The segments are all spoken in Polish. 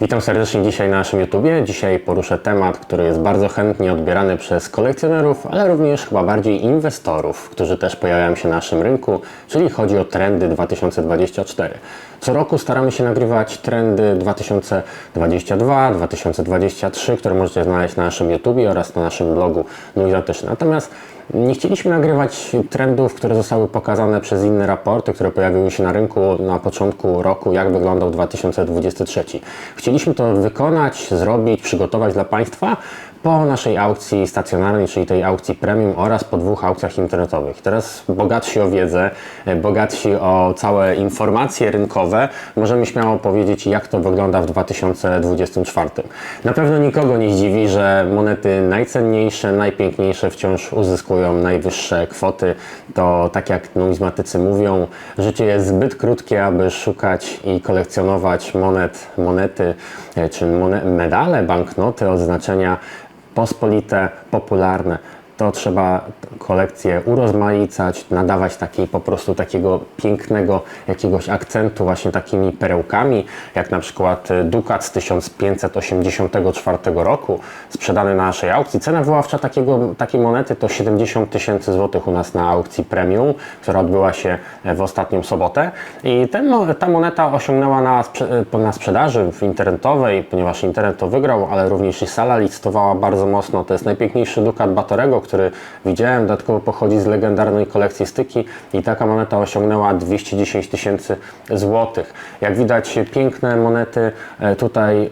Witam serdecznie dzisiaj na naszym YouTubie. Dzisiaj poruszę temat, który jest bardzo chętnie odbierany przez kolekcjonerów, ale również chyba bardziej inwestorów, którzy też pojawiają się na naszym rynku, czyli chodzi o trendy 2024. Co roku staramy się nagrywać trendy 2022, 2023, które możecie znaleźć na naszym YouTubie oraz na naszym blogu Nuiza też. Natomiast nie chcieliśmy nagrywać trendów, które zostały pokazane przez inne raporty, które pojawiły się na rynku na początku roku, jak wyglądał 2023. Chcieliśmy to wykonać, zrobić, przygotować dla Państwa po naszej aukcji stacjonarnej, czyli tej aukcji premium oraz po dwóch aukcjach internetowych. Teraz bogatsi o wiedzę, e, bogatsi o całe informacje rynkowe, możemy śmiało powiedzieć, jak to wygląda w 2024. Na pewno nikogo nie zdziwi, że monety najcenniejsze, najpiękniejsze wciąż uzyskują najwyższe kwoty. To tak jak numizmatycy mówią, życie jest zbyt krótkie, aby szukać i kolekcjonować monet, monety e, czy medale, banknoty, odznaczenia pospolite, popularne, to trzeba kolekcję urozmaicać, nadawać takiej po prostu takiego pięknego jakiegoś akcentu właśnie takimi perełkami, jak na przykład y, Dukat z 1584 roku, sprzedany na naszej aukcji. Cena wyławcza takiego, takiej monety to 70 tysięcy złotych u nas na aukcji premium, która odbyła się e, w ostatnią sobotę i ten, ta moneta osiągnęła na, e, na sprzedaży w internetowej, ponieważ internet to wygrał, ale również i sala licytowała bardzo mocno. To jest najpiękniejszy Dukat Batorego, który widziałem, dodatkowo pochodzi z legendarnej kolekcji styki i taka moneta osiągnęła 210 tysięcy złotych. Jak widać piękne monety, e, tutaj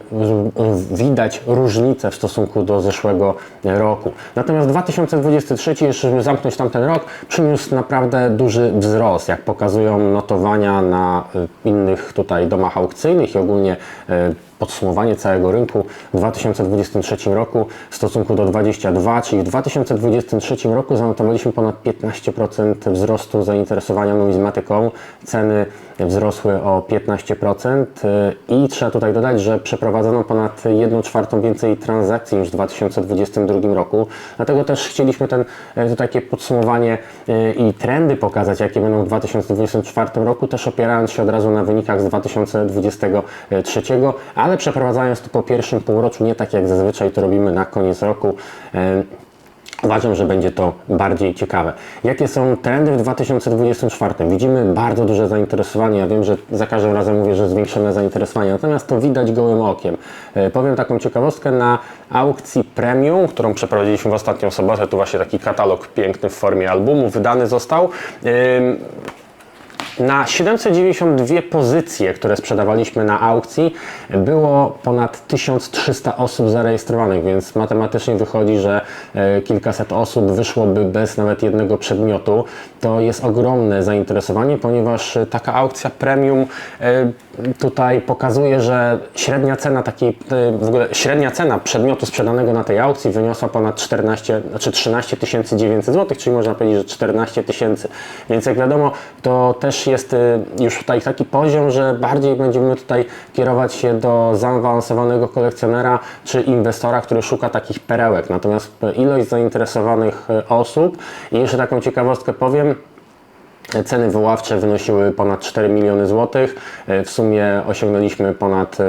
widać różnicę w stosunku do zeszłego roku. Natomiast 2023, jeszcze żeby zamknąć tamten rok, przyniósł naprawdę duży wzrost, jak pokazują notowania na e, innych tutaj domach aukcyjnych i ogólnie e, podsumowanie całego rynku w 2023 roku w stosunku do 2022, czyli w 2023 roku zanotowaliśmy ponad 15% wzrostu zainteresowania numizmatyką. Ceny wzrosły o 15% y, i trzeba tutaj dodać, że przeprowadzono ponad 1 czwartą więcej transakcji niż w 2022 roku. Dlatego też chcieliśmy ten, e, to takie podsumowanie e, i trendy pokazać, jakie będą w 2024 roku, też opierając się od razu na wynikach z 2023, ale przeprowadzając to po pierwszym półroczu, nie tak jak zazwyczaj to robimy na koniec roku. Uważam, że będzie to bardziej ciekawe. Jakie są trendy w 2024? Widzimy bardzo duże zainteresowanie. Ja wiem, że za każdym razem mówię, że zwiększone zainteresowanie, natomiast to widać gołym okiem. E, Powiem taką ciekawostkę na aukcji premium, którą przeprowadziliśmy w ostatnią sobotę. Tu właśnie taki katalog piękny w formie albumu wydany został. Na 792 pozycje, które sprzedawaliśmy na aukcji, było ponad 1300 osób zarejestrowanych, więc matematycznie wychodzi, że e, kilkaset osób wyszłoby bez nawet jednego przedmiotu. To jest ogromne zainteresowanie, ponieważ taka aukcja premium e, tutaj pokazuje, że średnia cena takiej, e, w ogóle średnia cena przedmiotu sprzedanego na tej aukcji wyniosła ponad 14, znaczy 13 900 zł, czyli można powiedzieć, że 14 tysięcy. Więc jak wiadomo, to też jest y, już tutaj taki poziom, że bardziej będziemy tutaj kierować się do zaawansowanego kolekcjonera czy inwestora, który szuka takich perełek. Natomiast ilość zainteresowanych y, osób i jeszcze taką ciekawostkę powiem, Ceny wyławcze wynosiły ponad 4 miliony złotych. E, W sumie osiągnęliśmy ponad e,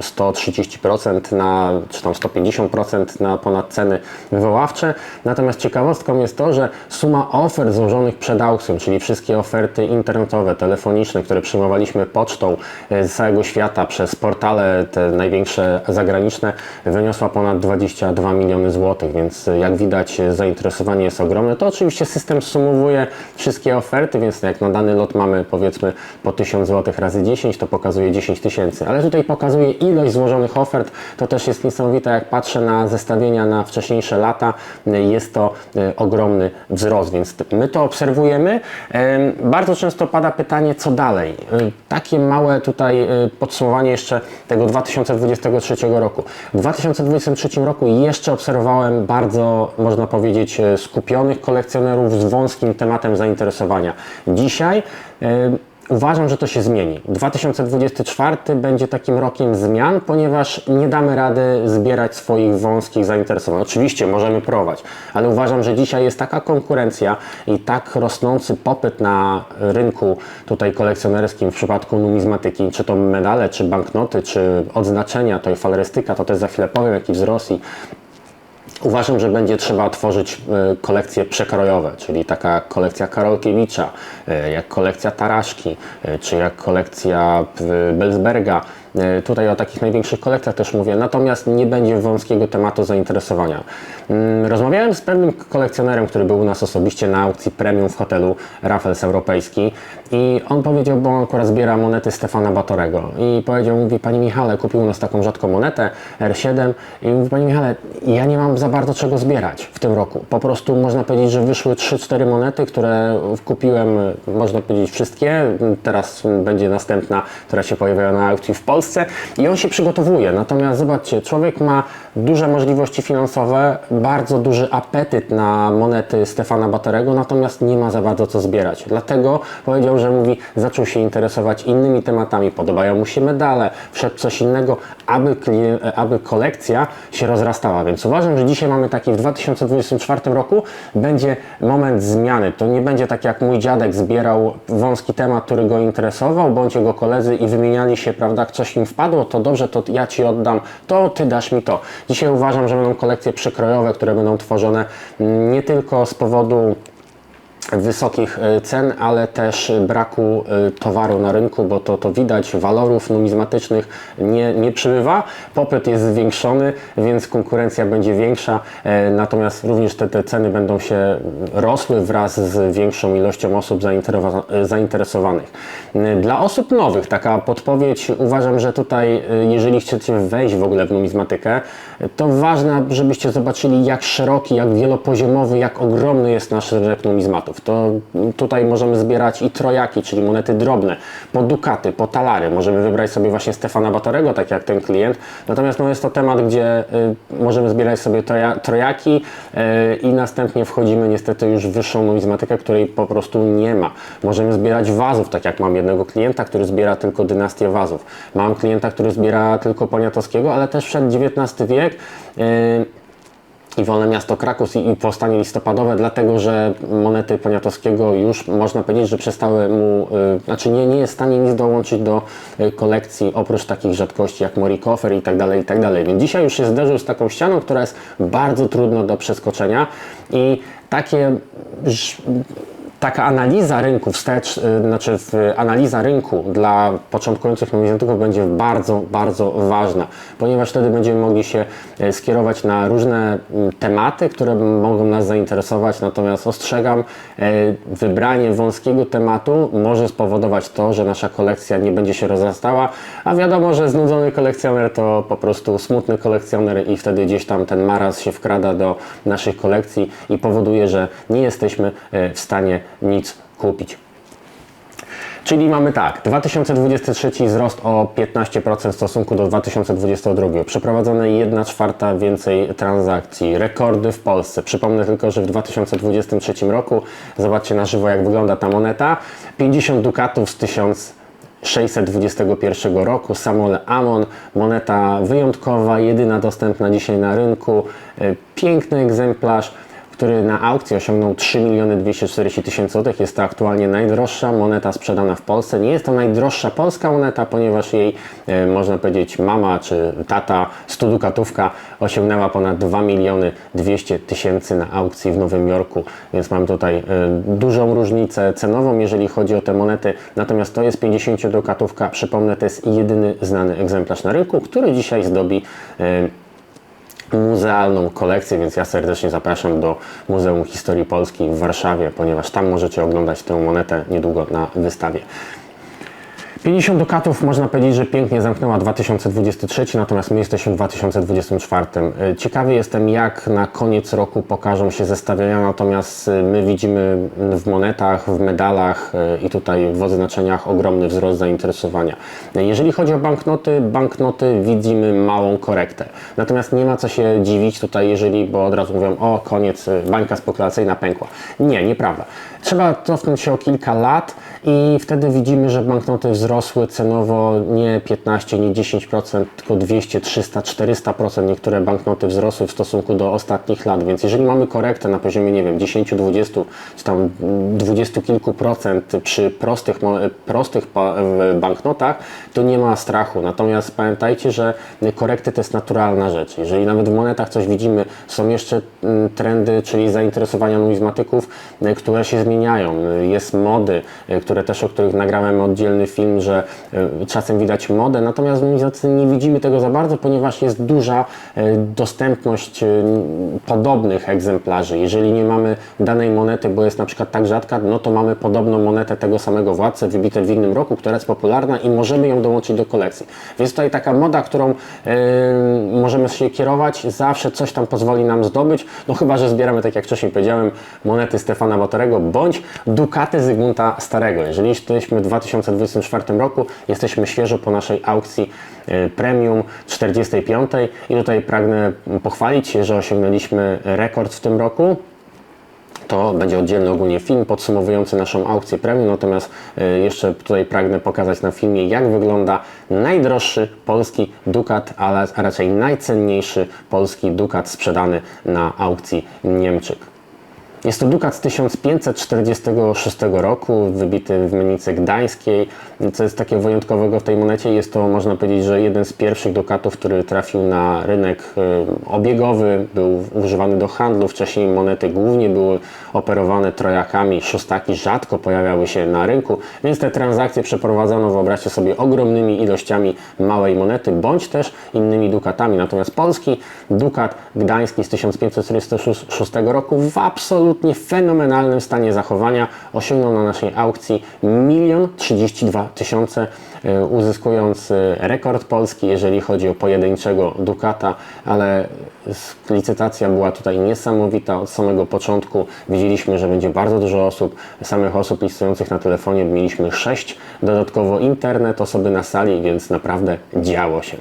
130% na, czy tam 150% na ponad ceny wywoławcze. Natomiast ciekawostką jest to, że suma ofert złożonych przed aukcją, czyli wszystkie oferty internetowe, telefoniczne, które przyjmowaliśmy pocztą e, z całego świata przez portale te największe zagraniczne, wyniosła ponad 22 miliony złotych, więc e, jak widać e, zainteresowanie jest ogromne. To oczywiście system sumowuje wszystkie oferty, więc jak na dany lot mamy powiedzmy po 1000 zł razy 10, to pokazuje 10 tysięcy, ale tutaj pokazuje ilość złożonych ofert, to też jest niesamowite, jak patrzę na zestawienia na wcześniejsze lata, jest to y, ogromny wzrost, więc my to obserwujemy. Em, Bardzo często pada pytanie, co dalej? Y, Takie małe tutaj y, podsumowanie jeszcze tego 2023 roku. W 2023 roku jeszcze obserwowałem bardzo, można powiedzieć, e, skupionych kolekcjonerów z wąskim tematem zainteresowania. Dzisiaj Uważam, że to się zmieni. 2024 będzie takim rokiem zmian, ponieważ nie damy rady zbierać swoich wąskich zainteresowań. Oczywiście możemy prowadzić, ale uważam, że dzisiaj jest taka konkurencja i tak rosnący popyt na rynku tutaj kolekcjonerskim w przypadku numizmatyki, czy to medale, czy banknoty, czy odznaczenia, to i falerystyka, to też za chwilę powiem, jaki wzrost i Uważam, że będzie trzeba tworzyć e, kolekcje przekrojowe, czyli taka kolekcja Karolkiewicza, e, jak kolekcja Taraszki, e, czy jak kolekcja Belsberga. E, Tutaj o takich największych kolekcjach też mówię, natomiast nie będzie wąskiego tematu zainteresowania. Mm, Rozmawiałem z pewnym kolekcjonerem, który był u nas osobiście na aukcji premium w hotelu Raffles Europejski i on powiedział, bo on akurat zbiera monety Stefana Batorego i powiedział, mówi Pani Michale, kupił u nas taką rzadką monetę R7 i mówi Pani Michale, ja nie mam za bardzo czego zbierać w tym roku. Po prostu można powiedzieć, że wyszły 3-4 monety, które kupiłem, można powiedzieć wszystkie. Teraz będzie następna, która się pojawiła na aukcji w Polsce i on się przygotowuje. Natomiast zobaczcie, człowiek ma duże możliwości finansowe, bardzo duży apetyt na monety Stefana Batorego, natomiast nie ma za bardzo co zbierać. Dlatego powiedział, że mówi, zaczął się interesować innymi tematami, podobają mu się medale, wszedł coś innego, aby, aby kolekcja się rozrastała. Więc uważam, że dzisiaj mamy taki w 2024 roku będzie moment zmiany. To nie będzie tak jak mój dziadek zbierał wąski temat, który go interesował, bądź jego koledzy i wymieniali się, prawda, jak im wpadło, to dobrze, to ja ci oddam, to ty dasz mi to. Dzisiaj uważam, że będą kolekcje przekrojowe, które będą tworzone mm, nie tylko z powodu wysokich e, cen, ale też braku e, towaru na rynku, bo to, to widać, walorów numizmatycznych nie, nie przybywa, popyt jest zwiększony, więc konkurencja będzie większa, e, natomiast również te, te ceny będą się rosły wraz z większą ilością osób zainteresowa- zainteresowanych. Dla osób nowych taka podpowiedź, uważam, że tutaj jeżeli chcecie wejść w ogóle w numizmatykę, to ważne, żebyście zobaczyli jak szeroki, jak wielopoziomowy, jak ogromny jest nasz rynek numizmatów. To tutaj możemy zbierać i trojaki, czyli monety drobne, po dukaty, po talary. Możemy wybrać sobie właśnie Stefana Batorego, tak jak ten klient. Natomiast no, jest to temat, gdzie y, możemy zbierać sobie troja, trojaki y, i następnie wchodzimy niestety już w wyższą numizmatykę, której po prostu nie ma. Możemy zbierać wazów, tak jak mam jednego klienta, który zbiera tylko dynastię wazów. Mam klienta, który zbiera tylko Poniatowskiego, ale też wszedł XIX wiek. Y, i wolne miasto Kraków i, powstanie listopadowe, dlatego że monety Poniatowskiego już można powiedzieć, że przestały mu, y, znaczy nie, nie jest w stanie nic dołączyć do y, kolekcji oprócz takich rzadkości jak Morikofer i tak dalej, i tak dalej. Więc dzisiaj już się zderzył z taką ścianą, która jest bardzo trudna do przeskoczenia i takie taka analiza rynku wstecz, y, znaczy analiza rynku dla początkujących numizmatyków będzie bardzo, bardzo ważna, ponieważ wtedy będziemy mogli się e, skierować na różne mm, tematy, które mogą nas zainteresować, natomiast ostrzegam, e, wybranie wąskiego tematu może spowodować to, że nasza kolekcja nie będzie się rozrastała, a wiadomo, że znudzony kolekcjoner to po prostu smutny kolekcjoner i wtedy gdzieś tam ten maraz się wkrada do naszych kolekcji i powoduje, że nie jesteśmy w stanie nic kupić. Czyli mamy tak, 2023 wzrost o 15% w stosunku do 2022. Przeprowadzone 1 czwarta więcej transakcji. Rekordy w Polsce. Przypomnę tylko, że w 2023 roku, zobaczcie na żywo jak wygląda ta moneta, 50 dukatów z 1000 621 roku, Samuel Amon, moneta wyjątkowa, jedyna dostępna dzisiaj na rynku, E, piękny egzemplarz, który na aukcji osiągnął 3 miliony 240 tysięcy złotych. Jest to aktualnie najdroższa moneta sprzedana w Polsce. Nie jest to najdroższa polska moneta, ponieważ jej, e, można powiedzieć, mama czy tata, studukatówka osiągnęła ponad 2 miliony 200 tysięcy na aukcji w Nowym Jorku, więc mam tutaj e, dużą różnicę cenową, jeżeli chodzi o te monety. Natomiast to jest 50 dukatówka. Przypomnę, to jest jedyny znany egzemplarz na rynku, który dzisiaj zdobi e, muzealną kolekcję, więc ja serdecznie zapraszam do Muzeum Historii Polski w Warszawie, ponieważ tam możecie oglądać tę monetę niedługo na wystawie. 50 dukatów można powiedzieć, że pięknie zamknęła 2023, natomiast my jesteśmy w 2024. E, Ciekawy jestem, jak na koniec roku pokażą się zestawienia, natomiast e, my widzimy w monetach, w medalach e, i tutaj w oznaczeniach ogromny wzrost zainteresowania. Jeżeli chodzi o banknoty, banknoty widzimy małą korektę. Natomiast nie ma co się dziwić tutaj, jeżeli, bo od razu mówią, o koniec, bańka spekulacyjna pękła. Nie, nieprawda. Trzeba cofnąć się o kilka lat i wtedy widzimy, że banknoty wzrosły cenowo nie 15, nie 10%, tylko 200, 300, 400% niektóre banknoty wzrosły w stosunku do ostatnich lat, więc jeżeli mamy korektę na poziomie, nie wiem, 10, 20, czy tam 20 kilku procent przy prostych, prostych banknotach, to nie ma strachu. Natomiast pamiętajcie, że korekty to jest naturalna rzecz. Jeżeli nawet w monetach coś widzimy, są jeszcze mm, trendy, czyli zainteresowania numizmatyków, które się zmieniają. Jest mody, y, które też, o których nagrałem oddzielny film, że y, czasem widać modę, natomiast numizmatyce nie widzimy tego za bardzo, ponieważ jest duża y, dostępność y, podobnych egzemplarzy. Jeżeli nie mamy danej monety, bo jest na przykład tak rzadka, no to mamy podobną monetę tego samego władcę, wybite w innym roku, która jest popularna i możemy ją dołączyć do kolekcji. Więc tutaj taka moda, którą y, możemy się kierować, zawsze coś tam pozwoli nam zdobyć, no chyba, że zbieramy, tak jak wcześniej powiedziałem, monety Stefana Batorego bądź dukaty Zygmunta Starego. Jeżeli jesteśmy w 2024 roku, jesteśmy świeżo po naszej aukcji y, premium 45 i tutaj pragnę pochwalić się, że osiągnęliśmy rekord w tym roku. To będzie oddzielny ogólnie film podsumowujący naszą aukcję premium, natomiast y, jeszcze tutaj pragnę pokazać na filmie, jak wygląda najdroższy polski dukat, a raczej najcenniejszy polski dukat sprzedany na aukcji Niemczyk. Jest to dukat z 1546 roku, wybity w Menicy Gdańskiej. Co jest takiego wyjątkowego w tej monecie, jest to można powiedzieć, że jeden z pierwszych dukatów, który trafił na rynek y, obiegowy, był używany do handlu. Wcześniej monety głównie były operowane trojakami, szóstaki rzadko pojawiały się na rynku, więc te transakcje przeprowadzono, wyobraźcie sobie, ogromnymi ilościami małej monety, bądź też innymi dukatami. Natomiast polski dukat gdański z 1546 roku w absolutnie fenomenalnym stanie zachowania osiągnął na naszej aukcji 1 32 tysiące, y, uzyskując y, rekord polski, jeżeli chodzi o pojedynczego dukata, ale licytacja była tutaj niesamowita od samego początku. Widzieliśmy, że będzie bardzo dużo osób, samych osób licytujących na telefonie. Mieliśmy 6, dodatkowo internet, osoby na sali, więc naprawdę działo się.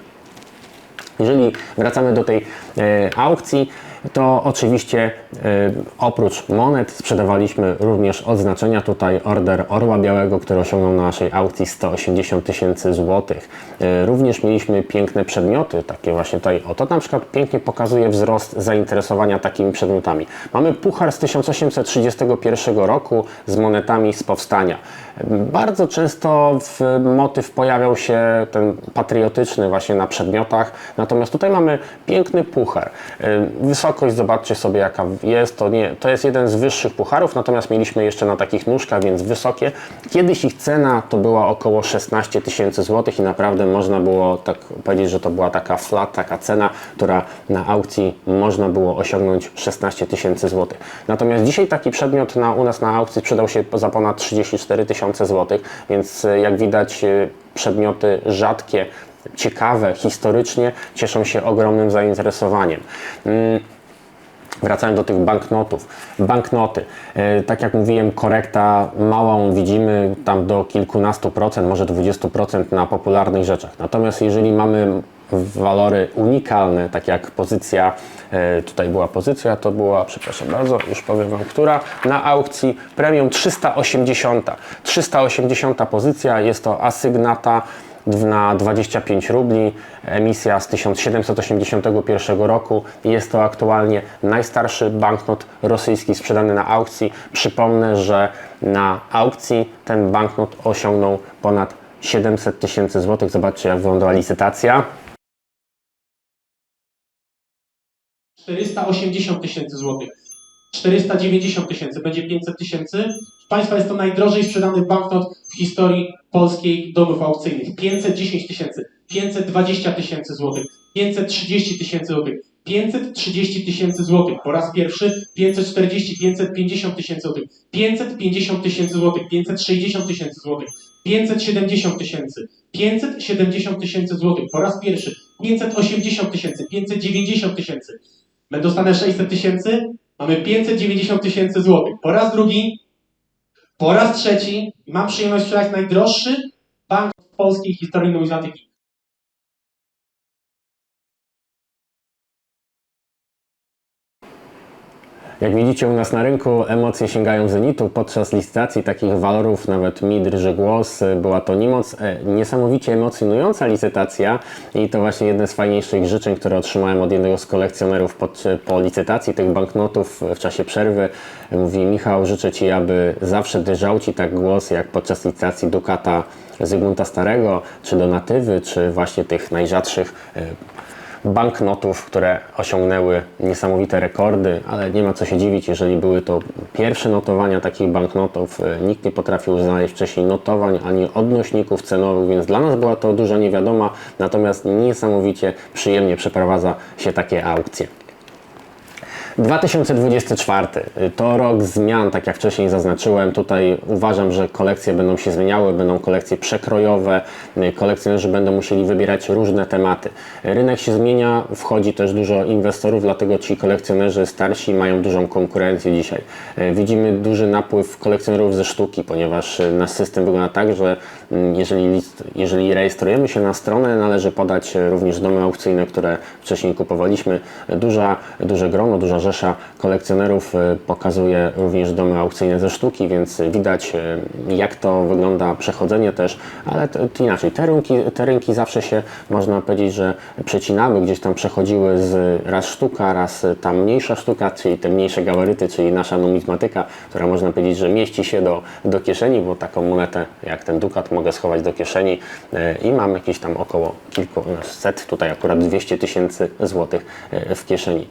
Jeżeli wracamy do tej e, aukcji, to oczywiście e, oprócz monet sprzedawaliśmy również odznaczenia. Tutaj order Orła Białego, który osiągnął na naszej aukcji 180 tysięcy złotych. E, również mieliśmy piękne przedmioty, takie właśnie tutaj. Oto na przykład pięknie pokazuje wzrost zainteresowania takimi przedmiotami. Mamy puchar z 1831 roku z monetami z powstania. Bardzo często w motyw pojawiał się ten patriotyczny właśnie na przedmiotach, natomiast tutaj mamy piękny puchar. Y, Wysokość zobaczcie sobie jaka jest, to, nie, to jest jeden z wyższych pucharów, natomiast mieliśmy jeszcze na takich nóżkach, więc wysokie. Kiedyś ich cena to była około 16 tysięcy złotych i naprawdę można było tak powiedzieć, że to była taka flat, taka cena, która na aukcji można było osiągnąć 16 tysięcy złotych. Natomiast dzisiaj taki przedmiot na, u nas na aukcji sprzedał się za ponad 34 tysiące złotych, więc y, jak widać y, przedmioty rzadkie, ciekawe historycznie cieszą się ogromnym zainteresowaniem. Mm, Wracając do tych banknotów. Banknoty. E, Tak jak mówiłem, korekta małą widzimy tam do kilkunastu procent, może 20% na popularnych rzeczach. Natomiast jeżeli mamy walory unikalne, tak jak pozycja, e, tutaj była pozycja, to była, przepraszam bardzo, już powiem Wam, która, na aukcji premium 380. 380 pozycja, jest to asygnata na 25 rubli, emisja z 1781 roku. Jest to aktualnie najstarszy banknot rosyjski sprzedany na aukcji. Przypomnę, że na aukcji ten banknot osiągnął ponad 700 tysięcy złotych. Zobaczcie, jak wyglądała licytacja. 480 tysięcy złotych. 490 tysięcy, będzie 500 tysięcy. Państwa, jest to najdrożej sprzedany banknot w historii polskiej domów aukcyjnych. 510 tysięcy, 520 tysięcy złotych, 530 tysięcy złotych, 530 tysięcy złotych. Po raz pierwszy 540, 550 tysięcy złotych, 550 tysięcy złotych, 560 tysięcy złotych, 570 tysięcy, 570 tysięcy złotych. Po raz pierwszy 580 tysięcy, 590 tysięcy. My dostanę 600 tysięcy, mamy 590 tysięcy złotych. Po raz drugi, po raz trzeci mam przyjemność sprzedać najdroższy bank w polskiej historii numizmatyki. Jak widzicie u nas na rynku emocje sięgają zenitu. Podczas licytacji takich walorów nawet mi drży głos. Była to niemoc, e, niesamowicie emocjonująca licytacja i to właśnie jedne z fajniejszych życzeń, które otrzymałem od jednego z kolekcjonerów pod, po licytacji tych banknotów w czasie przerwy. Mówi Michał, życzę Ci, aby zawsze drżał Ci tak głos jak podczas licytacji Dukata Zygmunta Starego, czy Donatywy, czy właśnie tych najrzadszych banknotów, które osiągnęły niesamowite rekordy, ale nie ma co się dziwić, jeżeli były to pierwsze notowania takich banknotów. e, Nikt nie potrafił znaleźć wcześniej notowań ani odnośników cenowych, więc dla nas była to duża niewiadoma, natomiast niesamowicie przyjemnie przeprowadza się takie aukcje. 2024 to rok zmian, tak jak wcześniej zaznaczyłem. Tutaj uważam, że kolekcje będą się zmieniały, będą kolekcje przekrojowe, kolekcjonerzy będą musieli wybierać różne tematy. Rynek się zmienia, wchodzi też dużo inwestorów, dlatego ci kolekcjonerzy starsi mają dużą konkurencję dzisiaj. Widzimy duży napływ kolekcjonerów ze sztuki, ponieważ nasz system wygląda tak, że jeżeli, list, jeżeli rejestrujemy się na stronę, należy podać również domy aukcyjne, które wcześniej kupowaliśmy. Duża, duże grono, duża rzesza kolekcjonerów e, pokazuje również domy aukcyjne ze sztuki, więc widać e, jak to wygląda przechodzenie też, ale to, to inaczej. Te rynki, te rynki zawsze się można powiedzieć, że przecinały, gdzieś tam przechodziły z raz sztuka, raz ta mniejsza sztuka, czyli te mniejsze gabaryty, czyli nasza numizmatyka, która można powiedzieć, że mieści się do, do kieszeni, bo taką monetę jak ten dukat mogę schować do kieszeni e, i mam jakieś tam około kilkuset, tutaj akurat 200 tysięcy złotych e, w kieszeni.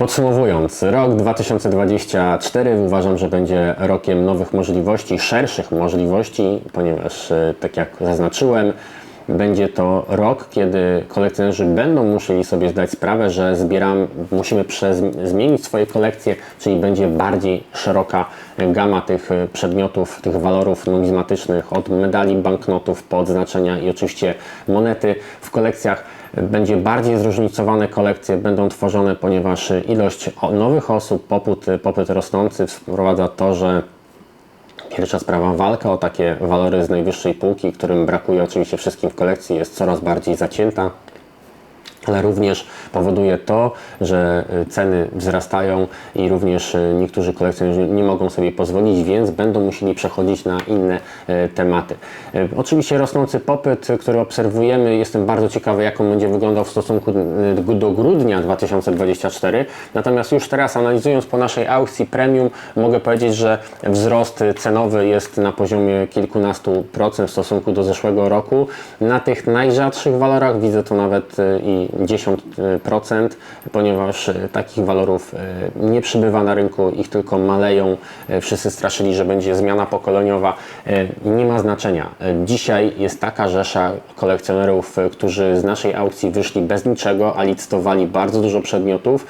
Podsumowując, rok 2024 uważam, że będzie rokiem nowych możliwości, szerszych możliwości, ponieważ, e, tak jak zaznaczyłem, będzie to rok, kiedy kolekcjonerzy będą musieli sobie zdać sprawę, że zbieram, musimy przez, zmienić swoje kolekcje, czyli będzie bardziej szeroka gama tych e, przedmiotów, tych walorów numizmatycznych, od medali, banknotów po odznaczenia i oczywiście monety. W kolekcjach będzie bardziej zróżnicowane kolekcje będą tworzone, ponieważ ilość nowych osób, popyt, popyt rosnący wprowadza to, że Pierwsza sprawa, walka o takie walory z najwyższej półki, którym brakuje oczywiście wszystkim w kolekcji, jest coraz bardziej zacięta. Ale również powoduje to, że y, ceny wzrastają i również y, niektórzy kolekcjonerzy nie mogą sobie pozwolić, więc będą musieli przechodzić na inne y, tematy. Oczywiście rosnący popyt, który obserwujemy, jestem bardzo ciekawy, jak on będzie wyglądał w stosunku do grudnia 2024. Natomiast już teraz analizując po naszej aukcji premium, mogę powiedzieć, że wzrost cenowy jest na poziomie kilkunastu procent w stosunku do zeszłego roku. Na tych najrzadszych walorach widzę to nawet i 10%, ponieważ y, takich walorów y, nie przybywa na rynku, ich tylko maleją. Y, Wszyscy straszyli, że będzie zmiana pokoleniowa. Nie ma znaczenia. Dzisiaj jest taka rzesza kolekcjonerów, którzy z naszej aukcji wyszli bez niczego, a licytowali bardzo dużo przedmiotów,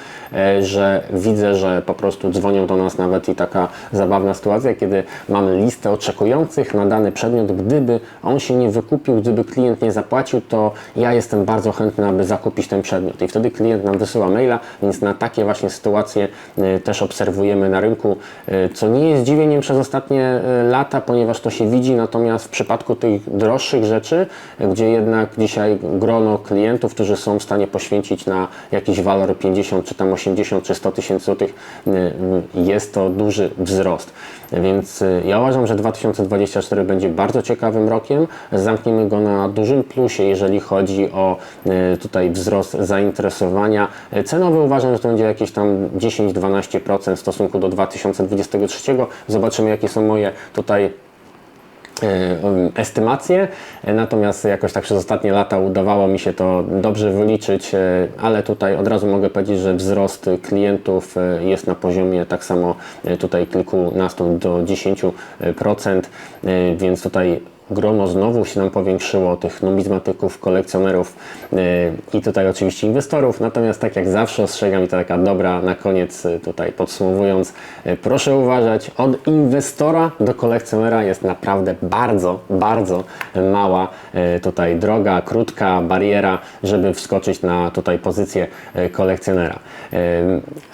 że widzę, że po prostu dzwonią do nas nawet i taka zabawna sytuacja, kiedy mamy listę oczekujących na dany przedmiot. Gdyby on się nie wykupił, gdyby klient nie zapłacił, to ja jestem bardzo chętny, aby zakupić ten przedmiot. I wtedy klient nam wysyła maila, więc na takie właśnie sytuacje y, też obserwujemy na rynku, y, co nie jest dziwieniem przez ostatnie y, lata, ponieważ to się widzi, natomiast w przypadku tych droższych rzeczy, gdzie jednak dzisiaj grono klientów, którzy są w stanie poświęcić na jakiś walor 50 czy tam 80 czy 100 tysięcy złotych, jest to duży wzrost. Więc y, ja uważam, że 2024 będzie bardzo ciekawym rokiem. Zamkniemy go na dużym plusie, jeżeli chodzi o y, tutaj wzrost zainteresowania. Y, Cenowy uważam, że to będzie jakieś tam 10-12% w stosunku do 2023. Zobaczymy, jakie są moje tutaj estymacje, e, natomiast jakoś tak przez ostatnie lata udawało mi się to dobrze wyliczyć, e, ale tutaj od razu mogę powiedzieć, że wzrost klientów e, jest na poziomie tak samo tutaj kilkunastu do 10%, e, więc tutaj grono znowu się nam powiększyło, tych numizmatyków, kolekcjonerów yy, i tutaj oczywiście inwestorów. Natomiast tak jak zawsze ostrzegam i to taka dobra na koniec yy, tutaj podsumowując, yy, proszę uważać, od inwestora do kolekcjonera jest naprawdę bardzo, bardzo mała yy, tutaj droga, krótka bariera, żeby wskoczyć na tutaj pozycję kolekcjonera.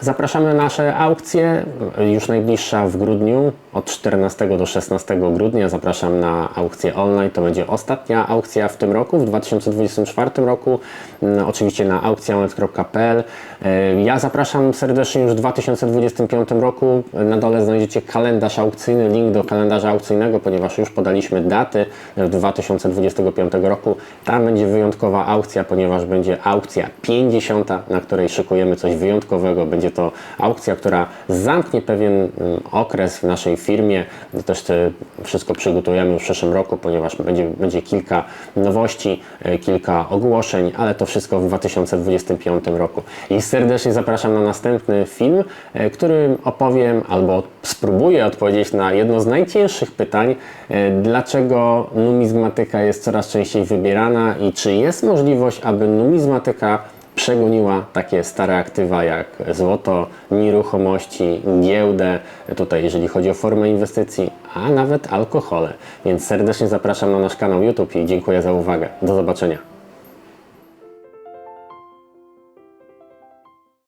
Zapraszamy na nasze aukcje, już najbliższa w grudniu, od 14 do 16 grudnia zapraszam na aukcję aukcję online. To będzie ostatnia aukcja w tym roku, w 2024 roku. Mm, Oczywiście na aukcjonet.pl. E, Ja zapraszam serdecznie już w 2025 roku. Na dole znajdziecie kalendarz aukcyjny, link do kalendarza aukcyjnego, ponieważ już podaliśmy daty w 2025 roku. Tam będzie wyjątkowa aukcja, ponieważ będzie aukcja 50, na której szykujemy coś wyjątkowego. Będzie to aukcja, która zamknie pewien mm, okres w naszej firmie. Też wszystko przygotujemy w przyszłym roku, ponieważ będzie, będzie kilka nowości, e, kilka ogłoszeń, ale to wszystko w 2025 roku. I serdecznie zapraszam na następny film, e, którym opowiem albo spróbuję odpowiedzieć na jedno z najcięższych pytań, e, dlaczego numizmatyka jest coraz częściej wybierana i czy jest możliwość, aby numizmatyka przegoniła takie stare aktywa jak złoto, nieruchomości, giełdę, tutaj jeżeli chodzi o formę inwestycji, a nawet alkohole. Więc serdecznie zapraszam na nasz kanał YouTube i dziękuję za uwagę. Do zobaczenia.